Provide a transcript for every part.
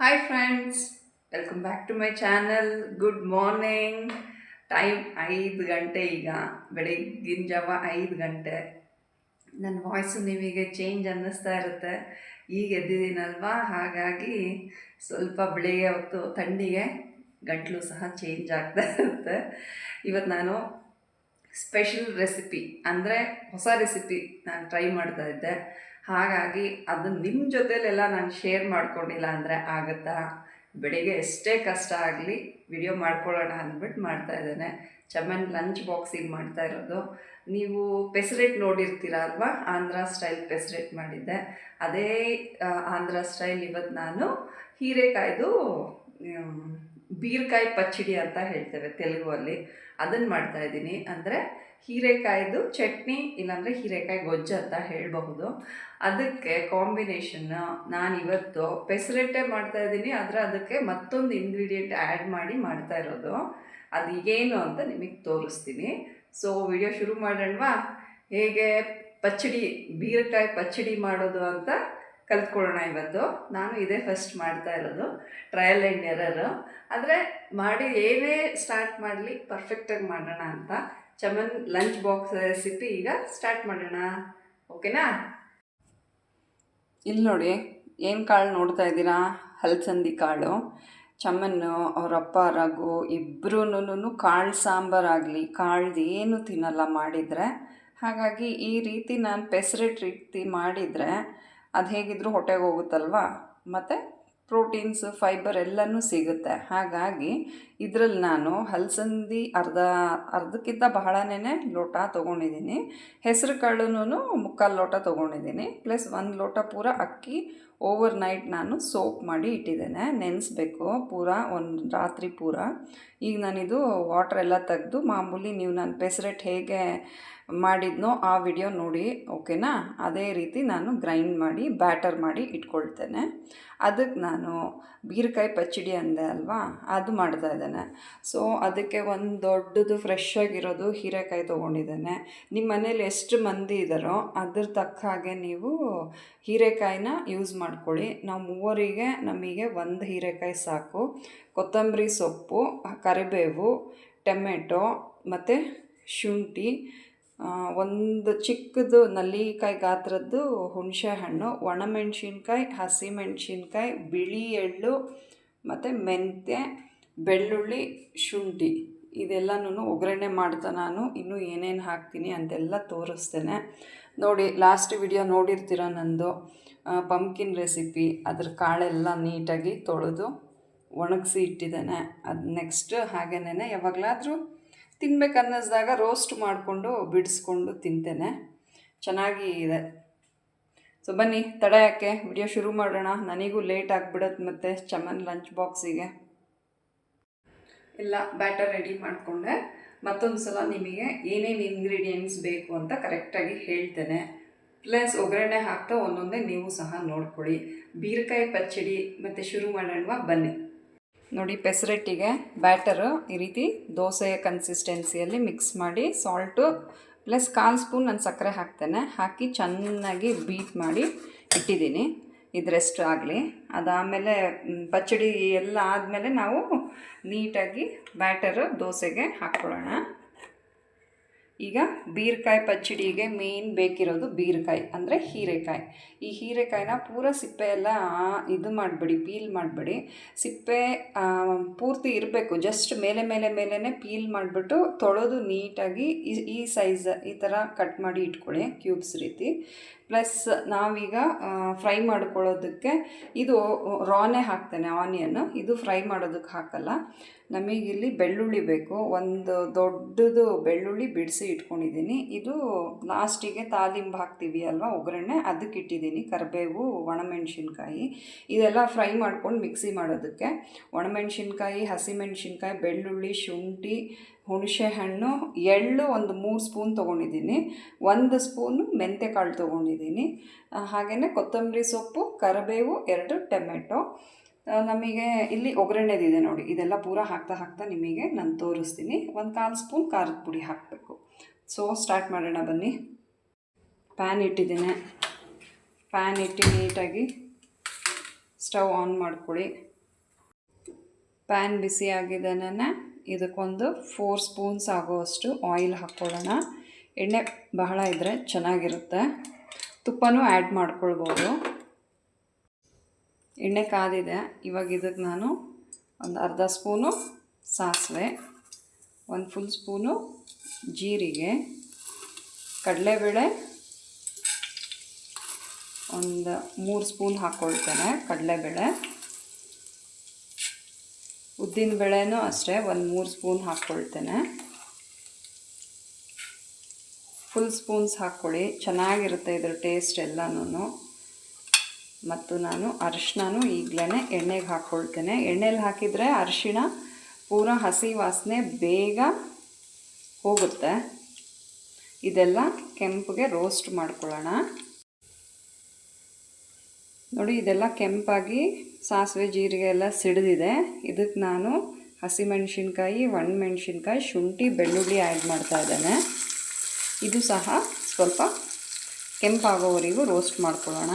Hi friends welcome back to my channel good morning time ಐದು ಗಂಟೆ ಈಗ. ಬೆಳಗ್ಗಿನ ಜಾವ ಐದು ಗಂಟೆ. ನನ್ನ ವಾಯ್ಸು ನಿಮಗೆ ಚೇಂಜ್ ಅನ್ನಿಸ್ತಾ ಇರುತ್ತೆ. ಈಗ ಎದ್ದಿದ್ದೀನಲ್ವಾ? ಹಾಗಾಗಿ ಸ್ವಲ್ಪ ಬೆಳಿಗ್ಗೆ ಹೊತ್ತು ಥಂಡಿಗೆ ಗಂಟಲು ಸಹ ಚೇಂಜ್ ಆಗ್ತಾ ಇರುತ್ತೆ. ಇವತ್ತು ನಾನು ಸ್ಪೆಷಲ್ ರೆಸಿಪಿ ಅಂದರೆ ಹೊಸ ರೆಸಿಪಿ ನಾನು ಟ್ರೈ ಮಾಡ್ತಾ ಇದ್ದೆ. ಹಾಗಾಗಿ ಅದು ನಿಮ್ಮ ಜೊತೆಲೆಲ್ಲ ನಾನು ಶೇರ್ ಮಾಡ್ಕೊಂಡಿಲ್ಲ ಅಂದರೆ ಆಗುತ್ತಾ? ಬೆಳಿಗ್ಗೆ ಎಷ್ಟೇ ಕಷ್ಟ ಆಗಲಿ ವಿಡಿಯೋ ಮಾಡ್ಕೊಳ್ಳೋಣ ಅಂದ್ಬಿಟ್ಟು ಮಾಡ್ತಾ ಇದ್ದೇನೆ. ಚಮನ್ ಲಂಚ್ ಬಾಕ್ಸಿಗೆ ಮಾಡ್ತಾ ಇರೋದು. ನೀವು ಪೆಸರೇಟ್ ನೋಡಿರ್ತೀರ ಅಲ್ವಾ? ಆಂಧ್ರ ಸ್ಟೈಲ್ ಪೆಸರೇಟ್ ಮಾಡಿದ್ದೆ. ಅದೇ ಆಂಧ್ರ ಸ್ಟೈಲ್ ಇವತ್ತು ನಾನು ಹೀರೆಕಾಯ್ದು ಬೀರ್ಕಾಯಿ ಪಚ್ಚಡಿ ಅಂತ ಹೇಳ್ತೇವೆ ತೆಲುಗುವಲ್ಲಿ ಅದನ್ನು ಮಾಡ್ತಾ ಇದ್ದೀನಿ. ಅಂದರೆ ಹೀರೆಕಾಯ್ದು ಚಟ್ನಿ ಇಲ್ಲಾಂದರೆ ಹೀರೆಕಾಯಿ ಗೊಜ್ಜು ಅಂತ ಹೇಳಬಹುದು. ಅದಕ್ಕೆ ಕಾಂಬಿನೇಷನ್ ನಾನು ಇವತ್ತು ಪೆಸರೆಟ್ಟೆ ಮಾಡ್ತಾ ಇದ್ದೀನಿ. ಆದರೆ ಅದಕ್ಕೆ ಮತ್ತೊಂದು ಇಂಗ್ರೀಡಿಯೆಂಟ್ ಆ್ಯಡ್ ಮಾಡಿ ಮಾಡ್ತಾ ಇರೋದು. ಅದು ಏನು ಅಂತ ನಿಮಗೆ ತೋರಿಸ್ತೀನಿ. ಸೊ ವಿಡಿಯೋ ಶುರು ಮಾಡೋಣವಾ? ಹೇಗೆ ಪಚ್ಚಡಿ, ಬೀರಕಾಯಿ ಪಚ್ಚಡಿ ಮಾಡೋದು ಅಂತ ಕಲ್ತ್ಕೊಳ್ಳೋಣ ಇವತ್ತು. ನಾನು ಇದೇ ಫಸ್ಟ್ ಮಾಡ್ತಾ ಇರೋದು. ಟ್ರಯಲ್ ಆ್ಯಂಡ್ ಎರರು ಆದರೆ ಮಾಡಿ ಏನೇ ಸ್ಟಾರ್ಟ್ ಮಾಡಲಿ ಪರ್ಫೆಕ್ಟಾಗಿ ಮಾಡೋಣ ಅಂತ. ಚಮನ್ ಲಂಚ್ ಬಾಕ್ಸ್ ರೆಸಿಪಿ ಈಗ ಸ್ಟಾರ್ಟ್ ಮಾಡೋಣ. ಓಕೆನಾ ಇಲ್ಲಿ ನೋಡಿ, ಏನು ಕಾಳು ನೋಡ್ತಾ ಇದ್ದೀರಾ? ಹಲ್ಸಂದಿ ಕಾಳು ಚಮನ್ನು ಅವರಪ್ಪ, ರಘು ಇಬ್ಬರೂ ಕಾಳು ಸಾಂಬಾರಾಗಲಿ ಕಾಳ್ದು ಏನು ತಿನ್ನಲ್ಲ ಮಾಡಿದರೆ. ಹಾಗಾಗಿ ಈ ರೀತಿ ನಾನು ಪೆಸರೇಟ್ ರೀತಿ ಮಾಡಿದರೆ ಅದು ಹೇಗಿದ್ರೂ ಹೊಟ್ಟೆಗೆ ಹೋಗುತ್ತಲ್ವಾ? ಮತ್ತು ಪ್ರೋಟೀನ್ಸ್ ಫೈಬರ್ ಎಲ್ಲನೂ ಸಿಗುತ್ತೆ. ಹಾಗಾಗಿ ಇದರಲ್ಲಿ ನಾನು ಹಲಸಂದಿ ಅರ್ಧ, ಅರ್ಧಕ್ಕಿಂತ ಬಹಳನೇ ಲೋಟ ತೊಗೊಂಡಿದ್ದೀನಿ. ಹೆಸರು ಕಾಳುನೂ ಮುಕ್ಕಾಲು ಲೋಟ ತೊಗೊಂಡಿದ್ದೀನಿ. ಪ್ಲಸ್ ಒಂದು ಲೋಟ ಪೂರ ಅಕ್ಕಿ ಓವರ್ ನೈಟ್ ನಾನು ಸೋಪ್ ಮಾಡಿ ಇಟ್ಟಿದ್ದೇನೆ. ನೆನೆಸ್ಬೇಕು ಪೂರ, ಒಂದು ರಾತ್ರಿ ಪೂರ. ಈಗ ನಾನಿದು ವಾಟರ್ ಎಲ್ಲ ತೆಗೆದು ಮಾಮೂಲಿ ನೀವು ನಾನು ಪೆಸರೆಟ್ ಹೇಗೆ ಮಾಡಿದ್ನೋ ಆ ವಿಡಿಯೋ ನೋಡಿ ಓಕೆನಾ ಅದೇ ರೀತಿ ನಾನು ಗ್ರೈಂಡ್ ಮಾಡಿ ಬ್ಯಾಟರ್ ಮಾಡಿ ಇಟ್ಕೊಳ್ತೇನೆ. ಅದಕ್ಕೆ ನಾನು ಬೀರಕಾಯಿ ಪಚ್ಚಡಿ ಅಂದೆ ಅಲ್ವಾ? ಅದು ಮಾಡ್ತಾ ಸೊ ಅದಕ್ಕೆ ಒಂದು ದೊಡ್ಡದು ಫ್ರೆಶ್ ಆಗಿರೋದು ಹೀರೆಕಾಯಿ ತೊಗೊಂಡಿದ್ದೇನೆ. ನಿಮ್ಮ ಮನೇಲಿ ಎಷ್ಟು ಮಂದಿ ಇದ್ದಾರೋ ಅದ್ರ ತಕ್ಕ ಹಾಗೆ ನೀವು ಹೀರೆಕಾಯಿನ ಯೂಸ್ ಮಾಡ್ಕೊಳ್ಳಿ. ನಾವು ಮೂವರಿಗೆ ನಮಗೆ ಒಂದು ಹೀರೆಕಾಯಿ ಸಾಕು. ಕೊತ್ತಂಬರಿ ಸೊಪ್ಪು, ಕರಿಬೇವು, ಟೊಮೆಟೊ ಮತ್ತು ಶುಂಠಿ ಒಂದು ಚಿಕ್ಕದು ನಲ್ಲಿಕಾಯಿ ಗಾತ್ರದ್ದು ಹುಣಸೆ ಹಣ್ಣು ಒಣಮೆಣ್ಸಿನ್ಕಾಯಿ ಹಸಿಮೆಣ್ಸಿನ್ಕಾಯಿ ಬಿಳಿ ಎಳ್ಳು ಮತ್ತು ಮೆಂತ್ಯ ಬೆಳ್ಳುಳ್ಳಿ, ಶುಂಠಿ ಇದೆಲ್ಲನೂ ಒಗ್ಗರಣೆ ಮಾಡ್ತಾ ನಾನು. ಇನ್ನೂ ಏನೇನು ಹಾಕ್ತೀನಿ ಅಂತೆಲ್ಲ ತೋರಿಸ್ತೇನೆ. ನೋಡಿ ಲಾಸ್ಟ್ ವಿಡಿಯೋ ನೋಡಿರ್ತೀರ ನಂದು? ಪಂಪ್ಕಿನ್ ರೆಸಿಪಿ ಅದ್ರ ಕಾಳೆಲ್ಲ ನೀಟಾಗಿ ತೊಳೆದು ಒಣಗಿಸಿ ಇಟ್ಟಿದ್ದೇನೆ. ಅದು ನೆಕ್ಸ್ಟ್ ಹಾಗೇನೇ ಯಾವಾಗಲಾದರೂ ತಿನ್ಬೇಕು ಅನ್ನಿಸ್ದಾಗ ರೋಸ್ಟ್ ಮಾಡಿಕೊಂಡು ಬಿಡಿಸ್ಕೊಂಡು ತಿಂತೇನೆ. ಚೆನ್ನಾಗಿ ಇದೆ. ಸೊ ಬನ್ನಿ, ತಡ ಯಾಕೆ? ವಿಡಿಯೋ ಶುರು ಮಾಡೋಣ. ನನಗೂ ಲೇಟ್ ಆಗಿಬಿಡತ್ತೆ ಮತ್ತು, ಚಮನ್ ಲಂಚ್ ಬಾಕ್ಸಿಗೆ ಎಲ್ಲ ಬ್ಯಾಟರ್ ರೆಡಿ ಮಾಡಿಕೊಂಡೆ. ಮತ್ತೊಂದು ಸಲ ನಿಮಗೆ ಏನೇನು ಇಂಗ್ರೀಡಿಯೆಂಟ್ಸ್ ಬೇಕು ಅಂತ ಕರೆಕ್ಟಾಗಿ ಹೇಳ್ತೇನೆ. ಪ್ಲಸ್ ಒಗ್ಗರಣೆ ಹಾಕ್ತಾ ಒಂದೊಂದೇ ನೀವು ಸಹ ನೋಡ್ಕೊಳ್ಳಿ. ಬೀರಕಾಯಿ ಪಚ್ಚಡಿ ಮತ್ತು ಶುರು ಮಾಡೋಣ ಬನ್ನಿ. ನೋಡಿ, ಪೆಸರಟ್ಟಿಗೆ ಬ್ಯಾಟರು ಈ ರೀತಿ ದೋಸೆಯ ಕನ್ಸಿಸ್ಟೆನ್ಸಿಯಲ್ಲಿ ಮಿಕ್ಸ್ ಮಾಡಿ ಸಾಲ್ಟು ಪ್ಲಸ್ ಕಾಲು ಸ್ಪೂನ್ ನಾನು ಸಕ್ಕರೆ ಹಾಕ್ತೇನೆ. ಹಾಕಿ ಚೆನ್ನಾಗಿ ಬೀಟ್ ಮಾಡಿ ಇಟ್ಟಿದ್ದೀನಿ. ಇದರೆಷ್ಟು ಆಗಲಿ. ಅದಾದಮೇಲೆ ಪಚ್ಚಡಿ ಎಲ್ಲ ಆದಮೇಲೆ ನಾವು ನೀಟಾಗಿ ಬ್ಯಾಟರು ದೋಸೆಗೆ ಹಾಕ್ಕೊಳ್ಳೋಣ. ಈಗ ಬೀರಕಾಯಿ ಪಚ್ಚಡಿಗೆ ಮೇನ್ ಬೇಕಿರೋದು ಬೀರಕಾಯಿ, ಅಂದರೆ ಹೀರೆಕಾಯಿ. ಈ ಹೀರೆಕಾಯಿನ ಪೂರ ಸಿಪ್ಪೆ ಎಲ್ಲ ಇದು ಮಾಡಬೇಡಿ, ಪೀಲ್ ಮಾಡಬೇಡಿ. ಸಿಪ್ಪೆ ಪೂರ್ತಿ ಇರಬೇಕು, ಜಸ್ಟ್ ಮೇಲೆ ಮೇಲೆ ಮೇಲೇ ಪೀಲ್ ಮಾಡಿಬಿಟ್ಟು ತೊಳೆದು ನೀಟಾಗಿ ಈ ಸೈಜ್, ಈ ಥರ ಕಟ್ ಮಾಡಿ ಇಟ್ಕೊಳ್ಳಿ, ಕ್ಯೂಬ್ಸ್ ರೀತಿ. ಪ್ಲಸ್ ನಾವೀಗ ಫ್ರೈ ಮಾಡ್ಕೊಳ್ಳೋದಕ್ಕೆ ಇದು ರಾನೇ ಹಾಕ್ತೇನೆ ಆನಿಯನ್ ಇದು ಫ್ರೈ ಮಾಡೋದಕ್ಕೆ ಹಾಕಲ್ಲ. ನಮಗಿಲ್ಲಿ ಬೆಳ್ಳುಳ್ಳಿ ಬೇಕು. ಒಂದು ದೊಡ್ಡದು ಬೆಳ್ಳುಳ್ಳಿ ಬಿಡಿಸಿ ಇಟ್ಕೊಂಡಿದ್ದೀನಿ. ಇದು ಲಾಸ್ಟಿಗೆ ತಾಲಿಂಬು ಹಾಕ್ತೀವಿ ಅಲ್ವಾ, ಒಗ್ಗರಣೆ? ಅದಕ್ಕೆ ಇಟ್ಟಿದ್ದೀನಿ. ಕರಿಬೇವು, ಒಣಮೆಣ್ಸಿನ್ಕಾಯಿ. ಇದೆಲ್ಲ ಫ್ರೈ ಮಾಡ್ಕೊಂಡು ಮಿಕ್ಸಿ ಮಾಡೋದಕ್ಕೆ. ಒಣಮೆಣ್ಸಿನ್ಕಾಯಿ, ಹಸಿಮೆಣ್ಸಿನ್ಕಾಯಿ, ಬೆಳ್ಳುಳ್ಳಿ, ಶುಂಠಿ ಹುಣಸೆ ಹಣ್ಣು, ಎಳ್ಳು ಒಂದು ಮೂರು ಸ್ಪೂನ್ ತೊಗೊಂಡಿದ್ದೀನಿ. ಒಂದು ಸ್ಪೂನು ಮೆಂತ್ಯಕಾಳು ತೊಗೊಂಡಿದ್ದೀನಿ. ಹಾಗೆಯೇ ಕೊತ್ತಂಬರಿ ಸೊಪ್ಪು, ಕರಿಬೇವು, ಎರಡು ಟೊಮೆಟೊ. ನಮಗೆ ಇಲ್ಲಿ ಒಗ್ಗರಣೆದಿದೆ ನೋಡಿ. ಇದೆಲ್ಲ ಪೂರ ಹಾಕ್ತಾ ಹಾಕ್ತಾ ನಿಮಗೆ ನಾನು ತೋರಿಸ್ತೀನಿ. ಒಂದು ಕಾಲು ಸ್ಪೂನ್ ಖಾರದ ಪುಡಿ ಹಾಕಬೇಕು. ಸೊ ಸ್ಟಾರ್ಟ್ ಮಾಡೋಣ ಬನ್ನಿ. ಪ್ಯಾನ್ ಇಟ್ಟಿದ್ದೀನಿ. ಪ್ಯಾನ್ ಇಟ್ಟು ನೀಟಾಗಿ ಸ್ಟವ್ ಆನ್ ಮಾಡ್ಕೊಳ್ಳಿ. ಪ್ಯಾನ್ ಬಿಸಿ ಆಗಿದ್ದೇನೆ ಇದಕ್ಕೊಂದು ಫೋರ್ ಸ್ಪೂನ್ಸ್ ಆಗೋವಷ್ಟು ಆಯಿಲ್ ಹಾಕ್ಕೊಳ್ಳೋಣ ಎಣ್ಣೆ ಬಹಳ ಇದ್ದರೆ ಚೆನ್ನಾಗಿರುತ್ತೆ. ತುಪ್ಪನೂ ಆ್ಯಡ್ ಮಾಡ್ಕೊಳ್ಬೋದು. ಎಣ್ಣೆ ಕಾದಿದೆ. ಇವಾಗ ಇದಕ್ಕೆ ನಾನು ಒಂದು ಅರ್ಧ ಸ್ಪೂನು ಸಾಸಿವೆ, ಒಂದು ಫುಲ್ ಸ್ಪೂನು ಜೀರಿಗೆ, ಕಡಲೆಬೇಳೆ, ಒಂದು ಮೂರು ಸ್ಪೂನ್ ಹಾಕ್ಕೊಳ್ತೇನೆ ಕಡಲೆಬೇಳೆ. ಉದ್ದಿನ ಬೇಳೆನೂ ಅಷ್ಟೇ, ಒಂದು ಮೂರು ಸ್ಪೂನ್ ಹಾಕ್ಕೊಳ್ತೇನೆ. ಫುಲ್ ಸ್ಪೂನ್ಸ್ ಹಾಕ್ಕೊಳ್ಳಿ, ಚೆನ್ನಾಗಿರುತ್ತೆ ಇದ್ರ ಟೇಸ್ಟ್ ಎಲ್ಲನೂ ಮತ್ತು ನಾನು ಅರಿಶಿನೂ ಈಗಲೇ ಎಣ್ಣೆಗೆ ಹಾಕ್ಕೊಳ್ತೇನೆ. ಎಣ್ಣೆಲಿ ಹಾಕಿದರೆ ಅರಿಶಿಣ ಪೂರ ಹಸಿ ವಾಸನೆ ಬೇಗ ಹೋಗುತ್ತೆ. ಇದೆಲ್ಲ ಕೆಂಪಗೆ ರೋಸ್ಟ್ ಮಾಡ್ಕೊಳ್ಳೋಣ. ನೋಡಿ, ಇದೆಲ್ಲ ಕೆಂಪಾಗಿ ಸಾಸಿವೆ ಜೀರಿಗೆ ಎಲ್ಲ ಸಿಡಿದಿದೆ. ಇದಕ್ಕೆ ನಾನು ಹಸಿಮೆಣ್ಸಿನ್ಕಾಯಿ, ಒಣಮೆಣ್ಸಿನ್ಕಾಯಿ, ಶುಂಠಿ, ಬೆಳ್ಳುಳ್ಳಿ ಆ್ಯಡ್ ಮಾಡ್ತಾ ಇದ್ದೇನೆ. ಇದು ಸಹ ಸ್ವಲ್ಪ ಕೆಂಪಾಗೋವರೆಗೂ ರೋಸ್ಟ್ ಮಾಡ್ಕೊಳ್ಳೋಣ.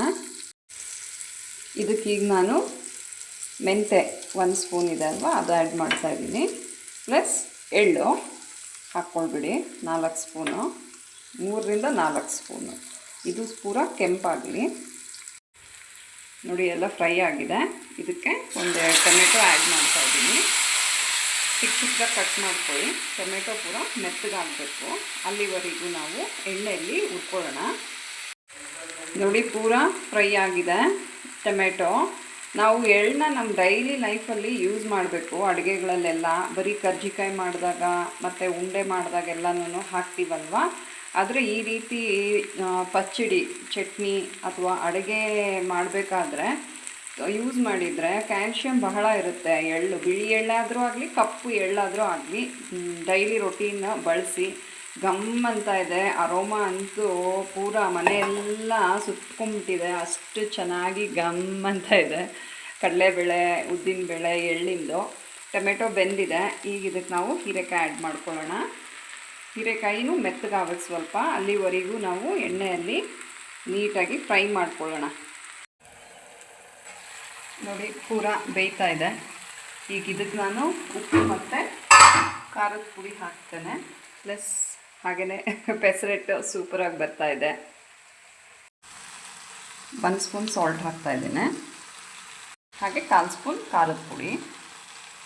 ಇದಕ್ಕೀಗ ನಾನು ಮೆಂತೆ ಒಂದು ಸ್ಪೂನ್ ಇದೆ ಅಲ್ವಾ, ಅದು ಆ್ಯಡ್ ಮಾಡ್ತಾ ಇದ್ದೀನಿ. ಪ್ಲಸ್ ಎಳ್ಳು ಹಾಕ್ಕೊಳ್ಬಿಡಿ, ನಾಲ್ಕು ಸ್ಪೂನು ಮೂರರಿಂದ ನಾಲ್ಕು ಸ್ಪೂನು ಇದು ಪೂರ ಕೆಂಪಾಗಲಿ. ನೋಡಿ, ಎಲ್ಲ ಫ್ರೈ ಆಗಿದೆ. ಇದಕ್ಕೆ ಒಂದು ಟೊಮೆಟೊ ಆ್ಯಡ್ ಮಾಡ್ತಾ ಇದ್ದೀನಿ. ಚಿಕ್ಕ ಚಿಕ್ಕದಾಗಿ ಕಟ್ ಮಾಡ್ಕೊಳ್ಳಿ. ಟೊಮೆಟೊ ಕೂಡ ಮೆತ್ತಗಾಗಬೇಕು. ಅಲ್ಲಿವರೆಗೂ ನಾವು ಎಣ್ಣೆಯಲ್ಲಿ ಉರ್ಕೊಳ್ಳೋಣ ನೋಡಿ, ಪೂರ ಫ್ರೈ ಆಗಿದೆ ಟೊಮೆಟೊ. ನಾವು ಎಳ್ಳನ್ನ ನಮ್ಮ ಡೈಲಿ ಲೈಫಲ್ಲಿ ಯೂಸ್ ಮಾಡಬೇಕು. ಅಡುಗೆಗಳಲ್ಲೆಲ್ಲ ಬರೀ ಕರ್ಜಿಕಾಯಿ ಮಾಡಿದಾಗ ಮತ್ತು ಉಂಡೆ ಮಾಡಿದಾಗೆಲ್ಲನೂ ಹಾಕ್ತೀವಲ್ವ? ಆದರೆ ಈ ರೀತಿ ಪಚ್ಚಡಿ, ಚಟ್ನಿ ಅಥವಾ ಅಡುಗೆ ಮಾಡಬೇಕಾದ್ರೆ ಯೂಸ್ ಮಾಡಿದರೆ ಕ್ಯಾಲ್ಶಿಯಂ ಬಹಳ ಇರುತ್ತೆ. ಎಳ್ಳು, ಬಿಳಿ ಎಳ್ಳಾದರೂ ಆಗಲಿ, ಕಪ್ಪು ಎಳ್ಳಾದರೂ ಆಗಲಿ ಡೈಲಿ ರೊಟೀನ್ ಬಳಸಿ ಗಮ್ ಅಂತ ಇದೆ ಅರೋಮಾ ಅಂತೂ ಪೂರ ಮನೆಯೆಲ್ಲ ಸುತ್ಕೊಂಡ್ಬಿಟ್ಟಿದೆ. ಅಷ್ಟು ಚೆನ್ನಾಗಿ ಗಮ್ ಅಂತ ಇದೆ. ಕಡಲೆಬೇಳೆ, ಉದ್ದಿನಬೇಳೆ, ಎಳ್ಳಿಂದು, ಟೊಮೆಟೊ ಬೆಂದಿದೆ. ಈಗ ಇದಕ್ಕೆ ನಾವು ಹೀರೆಕಾಯಿ ಆ್ಯಡ್ ಮಾಡ್ಕೊಳ್ಳೋಣ. ಹೀರೆಕಾಯಿನೂ ಮೆತ್ತಗಾಗಬೇಕು ಸ್ವಲ್ಪ. ಅಲ್ಲಿವರೆಗೂ ನಾವು ಎಣ್ಣೆಯಲ್ಲಿ ನೀಟಾಗಿ ಫ್ರೈ ಮಾಡ್ಕೊಳ್ಳೋಣ. ನೋಡಿ, ಪೂರ ಬೇಯ್ತಾ ಇದೆ. ಈಗ ಇದಕ್ಕೆ ನಾನು ಉಪ್ಪು ಮತ್ತು ಖಾರದ ಪುಡಿ ಹಾಕ್ತೇನೆ. ಪ್ಲಸ್ ಹಾಗೆಯೇ ಪೆಸರೆಟ್ಟು ಸೂಪರಾಗಿ ಬರ್ತಾ ಇದೆ. ಒಂದು ಸ್ಪೂನ್ ಸಾಲ್ಟ್ ಹಾಕ್ತಾ ಇದ್ದೇನೆ. ಹಾಗೆ ಕಾಲು ಸ್ಪೂನ್ ಖಾರದ ಪುಡಿ.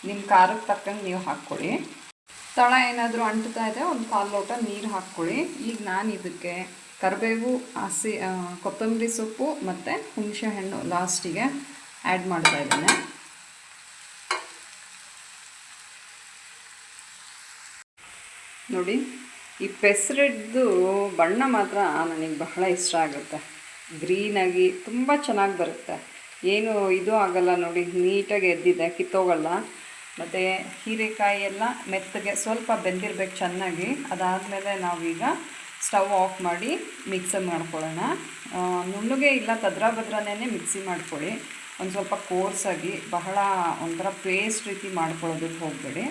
ನಿಮ್ಮ ಖಾರಕ್ಕೆ ತಕ್ಕಂಗೆ ನೀವು ಹಾಕ್ಕೊಳ್ಳಿ. ತಳ ಏನಾದರೂ ಅಂಟ್ತಾ ಇದೆ, ಒಂದು ಕಾಲು ಲೋಟ ನೀರು ಹಾಕ್ಕೊಳ್ಳಿ. ಈಗ ನಾನು ಇದಕ್ಕೆ ಕರಿಬೇವು, ಹಸಿ ಕೊತ್ತಂಬರಿ ಸೊಪ್ಪು ಮತ್ತು ಹುಣಸೆ ಹಣ್ಣು ಲಾಸ್ಟಿಗೆ ಆ್ಯಡ್ ಮಾಡ್ತಾ ಇದ್ದೇನೆ. ನೋಡಿ, ಈ ಪೆಸರಿದ್ದು ಬಣ್ಣ ಮಾತ್ರ ನನಗೆ ಬಹಳ ಇಷ್ಟ ಆಗುತ್ತೆ. ಗ್ರೀನಾಗಿ ತುಂಬ ಚೆನ್ನಾಗಿ ಬರುತ್ತೆ. ಏನು ಇದು ಆಗಲ್ಲ ನೋಡಿ, ನೀಟಾಗಿ ಎದ್ದಿದೆ, ಕಿತ್ತೋಗಲ್ಲ. ಮತ್ತು ಹೀರೆಕಾಯಿ ಎಲ್ಲ ಮೆತ್ತಗೆ ಸ್ವಲ್ಪ ಬೆಂದಿರಬೇಕು ಚೆನ್ನಾಗಿ. ಅದಾದಮೇಲೆ ನಾವೀಗ ಸ್ಟವ್ ಆಫ್ ಮಾಡಿ ಮಿಕ್ಸರ್ ಮಾಡ್ಕೊಳ್ಳೋಣ. ನುಣ್ಣಗೆ ಇಲ್ಲ ತದ್ರ ಬದ್ರನೇ ಮಿಕ್ಸಿ ಮಾಡ್ಕೊಳ್ಳಿ. ಒಂದು ಸ್ವಲ್ಪ ಕೋರ್ಸಾಗಿ ಬಹಳ ಒಂಥರ ಪೇಸ್ಟ್ ರೀತಿ ಮಾಡ್ಕೊಳ್ಳೋದಕ್ಕೆ ಹೋಗಬೇಡಿ.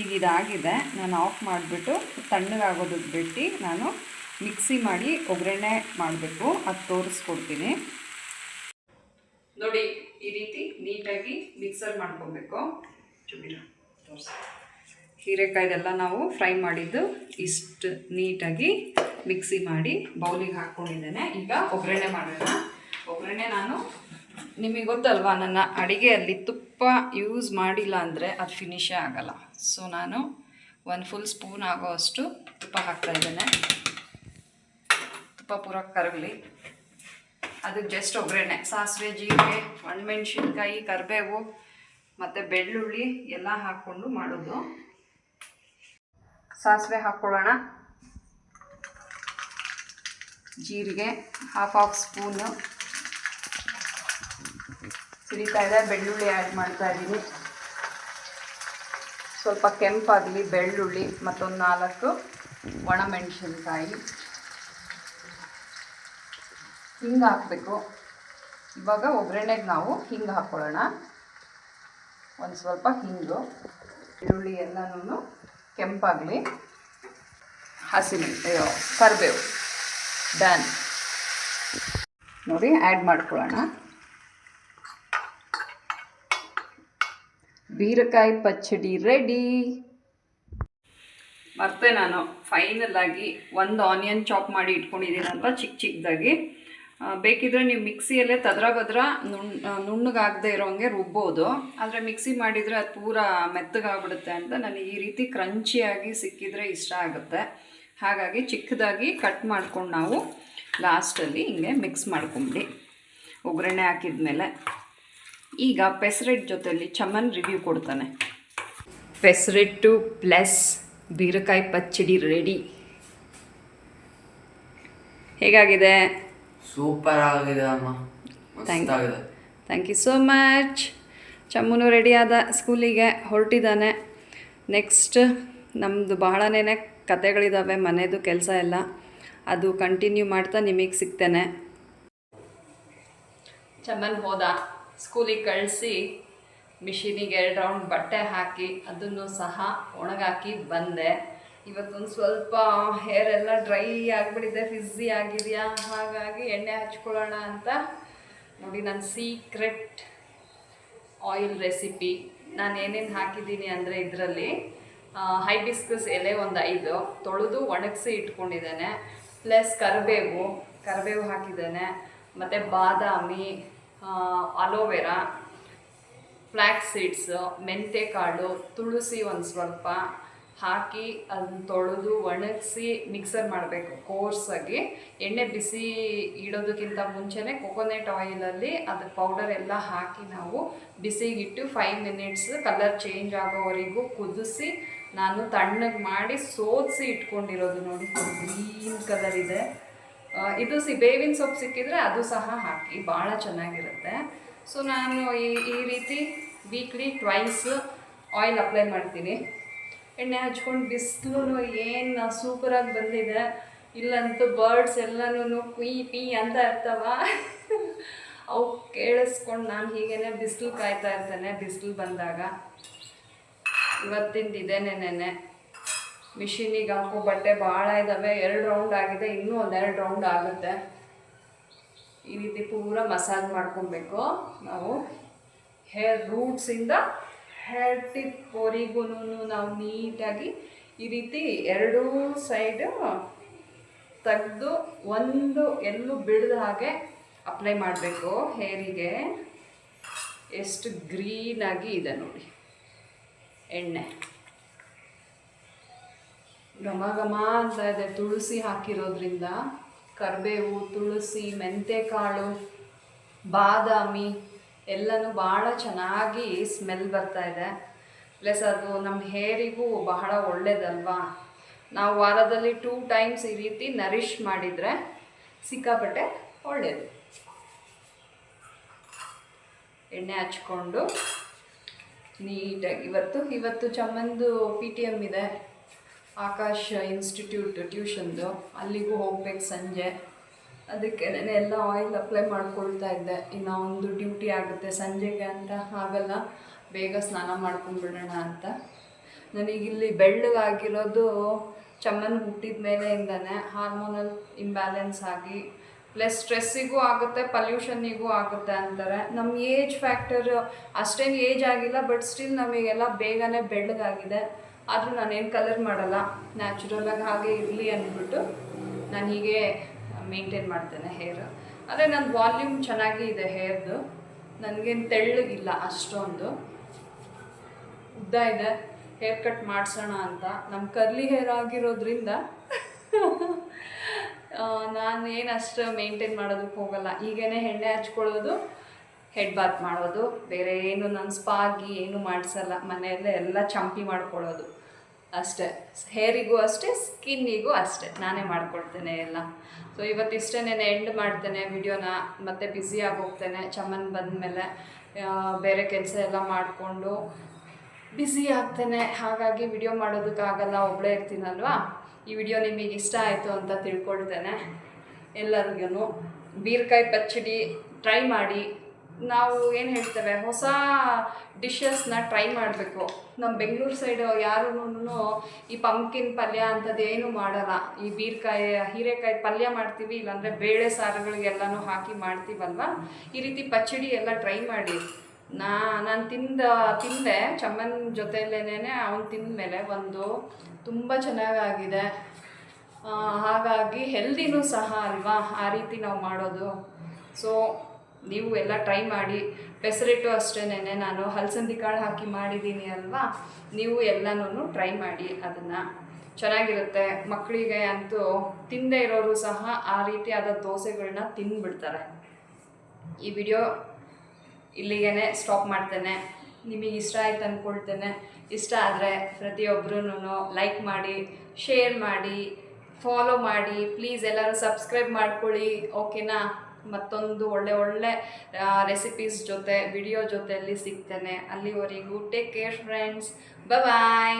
ಈಗ ಇದಾಗಿದೆ. ನಾನು ಆಫ್ ಮಾಡಿಬಿಟ್ಟು ತಣ್ಣಗಾಗೋದಕ್ಕೆ ಬಿಟ್ಟು ನಾನು ಮಿಕ್ಸಿ ಮಾಡಿ ಒಗ್ಗರಣೆ ಮಾಡಬೇಕು. ಅದು ತೋರಿಸ್ಕೊಡ್ತೀನಿ. ನೋಡಿ, ಈ ರೀತಿ ನೀಟಾಗಿ ಮಿಕ್ಸರ್ ಮಾಡ್ಕೊಬೇಕು. ಹೀರೆಕಾಯ್ದೆಲ್ಲ ನಾವು ಫ್ರೈ ಮಾಡಿದ್ದು ಇಷ್ಟು ನೀಟಾಗಿ ಮಿಕ್ಸಿ ಮಾಡಿ ಬೌಲಿಗೆ ಹಾಕ್ಕೊಂಡಿದ್ದೇನೆ ಈಗ ಒಗ್ಗರಣೆ ಮಾಡೋಣ. ಒಗ್ಗರಣೆ ನಾನು ನಿಮಗೆ ಗೊತ್ತಲ್ವಾ, ನನ್ನ ಅಡಿಗೆಯಲ್ಲಿ ತುಪ್ಪ ಯೂಸ್ ಮಾಡಿಲ್ಲ ಅಂದರೆ ಅದು ಫಿನಿಶೇ ಆಗಲ್ಲ. ಸೊ ನಾನು ಒಂದು ಫುಲ್ ಸ್ಪೂನ್ ಆಗೋ ಅಷ್ಟು ತುಪ್ಪ ಹಾಕ್ತಾ ಇದ್ದೇನೆ. ತುಪ್ಪ ಪೂರ ಕರಗಲಿ. ಅದಕ್ಕೆ ಜಸ್ಟ್ ಒಗ್ಗರಣೆ. ಸಾಸಿವೆ, ಜೀರಿಗೆ ಒಣಮೆಣ್ಸಿನ್ಕಾಯಿ ಕರಿಬೇವು ಮತ್ತು ಬೆಳ್ಳುಳ್ಳಿ ಎಲ್ಲ ಹಾಕ್ಕೊಂಡು ಮಾಡೋದು. ಸಾಸಿವೆ ಹಾಕ್ಕೊಳ್ಳೋಣ ಜೀರಿಗೆ ಹಾಫ್ ಹಾಫ್ ಸ್ಪೂನು ಸಿಡಿತಾ ಇದೆ, ಬೆಳ್ಳುಳ್ಳಿ ಆ್ಯಡ್ ಮಾಡ್ತಾ ಇದ್ದೀನಿ. ಸ್ವಲ್ಪ ಕೆಂಪಾಗಲಿ ಬೆಳ್ಳುಳ್ಳಿ, ಮತ್ತೊಂದು ನಾಲ್ಕು ಒಣಮೆಣಸಿನ್ಕಾಯಿ. ಹಿಂಗೆ ಹಾಕಬೇಕು. ಇವಾಗ ಒಗ್ಗರಣೆಗೆ ನಾವು ಹಿಂಗೆ ಹಾಕ್ಕೊಳ್ಳೋಣ ಒಂದು ಸ್ವಲ್ಪ ಹಿಂಗು ಈರುಳ್ಳಿ ಎಲ್ಲನೂ ಕೆಂಪಾಗಲಿ. ಹಸಿಮೆ, ಅಯ್ಯೋ, ಕರಿಬೇವು, ಡನ್. ನೋಡಿ ಆ್ಯಡ್ ಮಾಡ್ಕೊಳ್ಳೋಣ. ಬೀರಕಾಯಿ ಪಚ್ಚಡಿ ರೆಡಿ ಮತ್ತೆ ನಾನು ಫೈನಲ್ ಆಗಿ ಒಂದು ಆನಿಯನ್ ಚಾಪ್ ಮಾಡಿ ಇಟ್ಕೊಂಡಿದ್ದೀನಲ್ವ ಚಿಕ್ಕ ಚಿಕ್ಕದಾಗಿ ಬೇಕಿದ್ರೆ ನೀವು ಮಿಕ್ಸಿಯಲ್ಲೇ ತದ್ರ ಬದ್ರ ನುಣ್ ನುಣ್ಣಗಾಗದೆ ಇರೋಂಗೆ ರುಬ್ಬೋದು. ಆದರೆ ಮಿಕ್ಸಿ ಮಾಡಿದರೆ ಅದು ಪೂರ ಮೆತ್ತಗಾಗ್ಬಿಡುತ್ತೆ ಅಂತ ನನಗೆ ಈ ರೀತಿ ಕ್ರಂಚಿಯಾಗಿ ಸಿಕ್ಕಿದರೆ ಇಷ್ಟ ಆಗುತ್ತೆ. ಹಾಗಾಗಿ ಚಿಕ್ಕದಾಗಿ ಕಟ್ ಮಾಡ್ಕೊಂಡು ನಾವು ಲಾಸ್ಟಲ್ಲಿ ಹಿಂಗೆ ಮಿಕ್ಸ್ ಮಾಡ್ಕೊಂಬಿಡಿ. ಒಗ್ಗರಣೆ ಹಾಕಿದ್ಮೇಲೆ. ಈಗ ಪೆಸರೆಟ್ ಜೊತೆಲಿ ಚಮನ್ ರಿವ್ಯೂ ಕೊಡ್ತಾನೆ. ಪೆಸರೆಟ್ಟು ಪ್ಲಸ್ ಬೀರಕಾಯಿ ಪಚ್ಚಡಿ ರೆಡಿ. ಹೇಗಾಗಿದೆ? ಸೂಪರ್ ಆಗಿದೆ ಅಮ್ಮ. Thank thank you so much ಚಮ್ಮನು ರೆಡಿಯಾದ ಆದ ಸ್ಕೂಲಿಗೆ ಹೊರಟಿದ್ದಾನೆ. ನೆಕ್ಸ್ಟ್ ನಮ್ಮದು ಬಹಳನೇ ಕತೆಗಳಿದ್ದಾವೆ ಮನೆಯದು ಕೆಲಸ ಎಲ್ಲ. ಅದು ಕಂಟಿನ್ಯೂ ಮಾಡ್ತಾ ನಿಮಗೆ ಸಿಗ್ತೇನೆ. ಚಮ್ಮನ್ ಹೋದ ಸ್ಕೂಲಿಗೆ ಕಳಿಸಿ ಮಿಷಿನಿಗೆ ಎರಡು ರೌಂಡ್ ಬಟ್ಟೆ ಹಾಕಿ ಅದನ್ನು ಸಹ ಒಣಗಾಕಿ ಬಂದೆ. ಇವತ್ತೊಂದು ಸ್ವಲ್ಪ ಹೇರ್ ಎಲ್ಲ ಡ್ರೈ ಆಗಿಬಿಟ್ಟಿದೆ ಫಿಝಿ ಆಗಿದೆಯಾ? ಹಾಗಾಗಿ ಎಣ್ಣೆ ಹಚ್ಕೊಳ್ಳೋಣ ಅಂತ ನೋಡಿ ನನ್ನ ಸೀಕ್ರೆಟ್ ಆಯಿಲ್ ರೆಸಿಪಿ ನಾನು ಏನೇನು ಹಾಕಿದ್ದೀನಿ ಅಂದರೆ ಇದರಲ್ಲಿ ಹೈಬಿಸ್ಕಸ್ ಎಲೆ ಒಂದು ಐದು, ತೊಳೆದು ಒಣಗಿಸಿ ಇಟ್ಕೊಂಡಿದ್ದೇನೆ. ಪ್ಲಸ್ ಕರಿಬೇವು ಕರಿಬೇವು ಹಾಕಿದ್ದೇನೆ. ಮತ್ತು ಬಾದಾಮಿ ಅಲೋವೆರಾ ಫ್ಲ್ಯಾಕ್ ಸೀಡ್ಸು ಮೆಂತೆ ಕಾಳು ತುಳಸಿ ಒಂದು ಸ್ವಲ್ಪ ಹಾಕಿ ಅದನ್ನ ತೊಳೆದು ಒಣಗಿಸಿ ಮಿಕ್ಸರ್ ಮಾಡಬೇಕು. ಕೋರ್ಸಾಗಿ ಎಣ್ಣೆ ಬಿಸಿ ಇಡೋದಕ್ಕಿಂತ ಮುಂಚೆನೇ ಕೊಕೊನೆಟ್ ಆಯಿಲಲ್ಲಿ ಅದ್ರ ಪೌಡರ್ ಎಲ್ಲ ಹಾಕಿ ನಾವು ಬಿಸಿಗಿಟ್ಟು ಫೈವ್ ಮಿನಿಟ್ಸ್ ಕಲರ್ ಚೇಂಜ್ ಆಗೋವರೆಗೂ ಕುದಿಸಿ ನಾನು ತಣ್ಣಗೆ ಮಾಡಿ ಸೋದಿಸಿ ಇಟ್ಕೊಂಡಿರೋದು ನೋಡಿ ಗ್ರೀನ್ ಕಲರ್ ಇದೆ. ಇದು ಸಿ ಬೇವಿನ ಸೊಪ್ಪು ಸಿಕ್ಕಿದ್ರೆ ಅದು ಸಹ ಹಾಕಿ ಭಾಳ ಚೆನ್ನಾಗಿರುತ್ತೆ. ಸೊ ನಾನು ಈ ಈ ರೀತಿ ವೀಕ್ಲಿ ಟ್ವೈಸ್ ಆಯಿಲ್ ಅಪ್ಲೈ ಮಾಡ್ತೀನಿ. ಎಣ್ಣೆ ಹಚ್ಕೊಂಡು ಬಿಸಿಲು ಏನು ಸೂಪರಾಗಿ ಬಂದಿದೆ. ಇಲ್ಲಂತೂ ಬರ್ಡ್ಸ್ ಎಲ್ಲನೂ ಕುಯ್ ಪೀ ಅಂತ ಇರ್ತಾವ. ಅವು ಕೇಳಿಸ್ಕೊಂಡು ನಾನು ಹೀಗೇನೆ ಬಿಸಿಲು ಕಾಯ್ತಾ ಇರ್ತೇನೆ, ಬಿಸಿಲು ಬಂದಾಗ. ಇವತ್ತಿಂದ ಇದೇನೆ ನೆನೆ ಮಿಷಿನಿಗೆ ಹಾಕೋ, ಬಟ್ಟೆ ಭಾಳ ಇದ್ದಾವೆ ಎರಡು ರೌಂಡ್ ಆಗಿದೆ, ಇನ್ನೂ ಒಂದೆರಡು ರೌಂಡ್ ಆಗುತ್ತೆ. ಈ ರೀತಿ ಪೂರ ಮಸಾಜ್ ಮಾಡ್ಕೊಬೇಕು ನಾವು. ಹೇರ್ ರೂಟ್ಸಿಂದ ಹೇರ್ ಟಿಪ್ವರೆಗೂ ನಾವು ನೀಟಾಗಿ ಈ ರೀತಿ ಎರಡೂ ಸೈಡು ತೆಗೆದು ಒಂದು ಎಲ್ಲೂ ಬಿಡದ ಹಾಗೆ ಅಪ್ಲೈ ಮಾಡಬೇಕು ಹೇರಿಗೆ? ಎಷ್ಟು ಗ್ರೀನಾಗಿ ಇದೆ ನೋಡಿ. ಎಣ್ಣೆ. ಘಮ ಘಮ ಅಂತ ಇದೆ ತುಳಸಿ ಹಾಕಿರೋದ್ರಿಂದ. ಕರಿಬೇವು, ತುಳಸಿ, ಮೆಂತೆಕಾಳು, ಬಾದಾಮಿ ಎಲ್ಲನೂ ಭಾಳ ಚೆನ್ನಾಗಿ ಸ್ಮೆಲ್ ಬರ್ತಾ ಇದೆ. ಪ್ಲಸ್ ಅದು ನಮ್ಮ ಹೇರಿಗೂ ಬಹಳ ಒಳ್ಳೇದಲ್ವಾ? ನಾವು ವಾರದಲ್ಲಿ ಟೂ ಟೈಮ್ಸ್ ಈ ರೀತಿ ನರಿಷ್ ಮಾಡಿದರೆ ಸಿಕ್ಕಾಪಟ್ಟೆ ಒಳ್ಳೆಯದು ಎಣ್ಣೆ ಹಚ್ಕೊಂಡು ನೀಟಾಗಿ ಇವತ್ತು ಇವತ್ತು ಚಮ್ಮಂದು ಪಿ ಟಿ ಎಂ ಇದೆ. ಆಕಾಶ್ ಇನ್ಸ್ಟಿಟ್ಯೂಟ್ ಟ್ಯೂಷನ್ದು ಅಲ್ಲಿಗೂ ಹೋಗ್ಬೇಕು ಸಂಜೆ. ಅದಕ್ಕೆ ನಾನು ಎಲ್ಲ ಆಯಿಲ್ ಅಪ್ಲೈ ಮಾಡ್ಕೊಳ್ತಾ ಇದ್ದೆ. ಇನ್ನು ಒಂದು ಡ್ಯೂಟಿ ಆಗುತ್ತೆ. ಸಂಜೆಗೆ ಅಂತ ಆಗಲ್ಲ. ಬೇಗ ಸ್ನಾನ ಮಾಡ್ಕೊಂಡ್ಬಿಡೋಣ ಅಂತ. ನನಗಿಲ್ಲಿ ಬೆಳ್ಳಗಾಗಿರೋದು ಚಮ್ಮನ್ ಹುಟ್ಟಿದ ಮೇಲೆಯಿಂದನೇ. ಹಾರ್ಮೋನಲ್ ಇಂಬ್ಯಾಲೆನ್ಸ್ ಆಗಿ ಪ್ಲಸ್ ಸ್ಟ್ರೆಸ್ಸಿಗೂ ಆಗುತ್ತೆ ಪಲ್ಯೂಷನ್ನಿಗೂ ಆಗುತ್ತೆ ಅಂತಾರೆ. ನಮ್ಮ ಏಜ್ ಫ್ಯಾಕ್ಟರ್ ಅಷ್ಟೇನು ಏಜ್ ಆಗಿಲ್ಲ ಬಟ್ ಸ್ಟಿಲ್ ನಮಗೆಲ್ಲ ಬೇಗನೆ ಬೆಳ್ಳಗಾಗಿದೆ. ಆದರೂ ನಾನೇನು ಕಲರ್ ಮಾಡಲ್ಲ. ನ್ಯಾಚುರಲಾಗಿ ಹಾಗೆ ಇರಲಿ ಅಂದ್ಬಿಟ್ಟು ನಾನು ಹೀಗೆ ಮೇಂಟೈನ್ ಮಾಡ್ತೇನೆ ಹೇರ್ ಆದರೆ ನನ್ನ ವಾಲ್ಯೂಮ್ ಚೆನ್ನಾಗಿ ಇದೆ ಹೇರ್ದು ನನಗೇನು ತೆಳ್ಳಗಿಲ್ಲ ಅಷ್ಟೊಂದು. ಉದ್ದ ಇದೆ. ಹೇರ್ ಕಟ್ ಮಾಡಿಸೋಣ ಅಂತ. ನಮ್ಮ ಕರ್ಲಿ ಹೇರ್ ಆಗಿರೋದ್ರಿಂದ ನಾನು ಏನು ಅಷ್ಟು ಮೇಂಟೈನ್ ಮಾಡೋದಕ್ಕೆ ಹೋಗಲ್ಲ. ಈಗೇನೆ ಎಣ್ಣೆ ಹಚ್ಕೊಳ್ಳೋದು ಹೆಡ್ ಬಾತ್ ಮಾಡೋದು. ಬೇರೆ ಏನು ನನ್ನ ಸ್ಪಾಗಿ ಏನು ಮಾಡಿಸಲ್ಲ. ಮನೆಯಲ್ಲೇ ಎಲ್ಲ ಚಂಪಿ ಮಾಡ್ಕೊಳ್ಳೋದು. ಅಷ್ಟೇ, ಹೇರಿಗೂ ಅಷ್ಟೇ, ಸ್ಕಿನ್ನಿಗೂ ಅಷ್ಟೇ. ನಾನೇ ಮಾಡ್ಕೊಳ್ತೇನೆ ಎಲ್ಲ. ಸೊ ಇವತ್ತಿಷ್ಟೇ ನಾನು ಎಂಡ್ ಮಾಡ್ತೇನೆ ವಿಡಿಯೋನ. ಮತ್ತೆ ಬ್ಯುಸಿ ಹೋಗ್ತೇನೆ ಚಮನ್ ಬಂದಮೇಲೆ ಬೇರೆ ಕೆಲಸ ಎಲ್ಲ ಮಾಡಿಕೊಂಡು ಬ್ಯುಸಿ ಆಗ್ತೇನೆ. ಹಾಗಾಗಿ ವಿಡಿಯೋ ಮಾಡೋದಕ್ಕಾಗಲ್ಲ ಒಬ್ಬಳೇ ಇರ್ತೀನಲ್ವಾ? ಈ ವಿಡಿಯೋ ನಿಮಗೆ ಇಷ್ಟ ಆಯಿತು ಅಂತ ತಿಳ್ಕೊಳ್ತೇನೆ. ಎಲ್ಲರಿಗೂ ಬೀರ್ಕಾಯಿ ಪಚ್ಚಡಿ ಟ್ರೈ ಮಾಡಿ. ನಾವು ಏನು ಹೇಳ್ತೇವೆ, ಹೊಸ ಡಿಶಸ್ನ ಟ್ರೈ ಮಾಡಬೇಕು. ನಮ್ಮ ಬೆಂಗಳೂರು ಸೈಡು ಯಾರೂ ಈ ಪಂಪ್ಕಿನ್ ಪಲ್ಯ ಅಂಥದ್ದು ಏನೂ ಮಾಡೋಲ್ಲ. ಈ ಬೀರ್ಕಾಯಿ, ಹೀರೆಕಾಯಿ ಪಲ್ಯ ಮಾಡ್ತೀವಿ, ಇಲ್ಲಾಂದರೆ ಬೇಳೆ ಸಾರುಗಳಿಗೆಲ್ಲನೂ ಹಾಕಿ ಮಾಡ್ತೀವಲ್ವ? ಈ ರೀತಿ ಪಚ್ಚಡಿ ಎಲ್ಲ ಟ್ರೈ ಮಾಡಿ. ನಾ, ನಾನು ತಿಂದ, ತಿಂದೆ ಚಮ್ಮನ್ ಜೊತೆಯಲ್ಲೇನೆ ಅವನು ತಿಂದಮೇಲೆ ಒಂದು ತುಂಬ ಚೆನ್ನಾಗಾಗಿದೆ. ಹಾಗಾಗಿ ಹೆಲ್ದಿನೂ ಸಹ ಅಲ್ವಾ? ಆ ರೀತಿ ನಾವು ಮಾಡೋದು. ಸೊ ನೀವು ಎಲ್ಲ ಟ್ರೈ ಮಾಡಿ ಪೆಸರಿಟ್ಟು ಅಷ್ಟೇನೆ ನಾನು ಹಲಸಂದಿ ಕಾಳು ಹಾಕಿ ಮಾಡಿದ್ದೀನಿ ಅಲ್ವಾ? ನೀವು ಎಲ್ಲನೂ ಟ್ರೈ ಮಾಡಿ ಅದನ್ನು. ಚೆನ್ನಾಗಿರುತ್ತೆ. ಮಕ್ಕಳಿಗೆ ಅಂತೂ ತಿಂದೇ ಇರೋರು ಸಹ ಆ ರೀತಿಯಾದ ದೋಸೆಗಳನ್ನ ತಿಂದ್ಬಿಡ್ತಾರೆ ಈ ವಿಡಿಯೋ ಇಲ್ಲಿಗೆ ಸ್ಟಾಪ್ ಮಾಡ್ತೇನೆ. ನಿಮಗೆ ಇಷ್ಟ ಆಯ್ತು ಅಂದ್ಕೊಳ್ತೇನೆ ಇಷ್ಟ ಆದರೆ ಪ್ರತಿಯೊಬ್ಬರೂ ಲೈಕ್ ಮಾಡಿ ಶೇರ್ ಮಾಡಿ ಫಾಲೋ ಮಾಡಿ. ಪ್ಲೀಸ್ ಎಲ್ಲರೂ ಸಬ್ಸ್ಕ್ರೈಬ್ ಮಾಡ್ಕೊಳ್ಳಿ. ಓಕೆನಾ ಮತ್ತೊಂದು ಒಳ್ಳೆ ಒಳ್ಳೆ ರೆಸಿಪೀಸ್ ಜೊತೆ ವಿಡಿಯೋ ಜೊತೆಯಲ್ಲಿ ಸಿಗ್ತೇನೆ. ಅಲ್ಲಿವರೆಗೂ ಟೇಕ್ ಕೇರ್ ಫ್ರೆಂಡ್ಸ್ ಬಾಯ್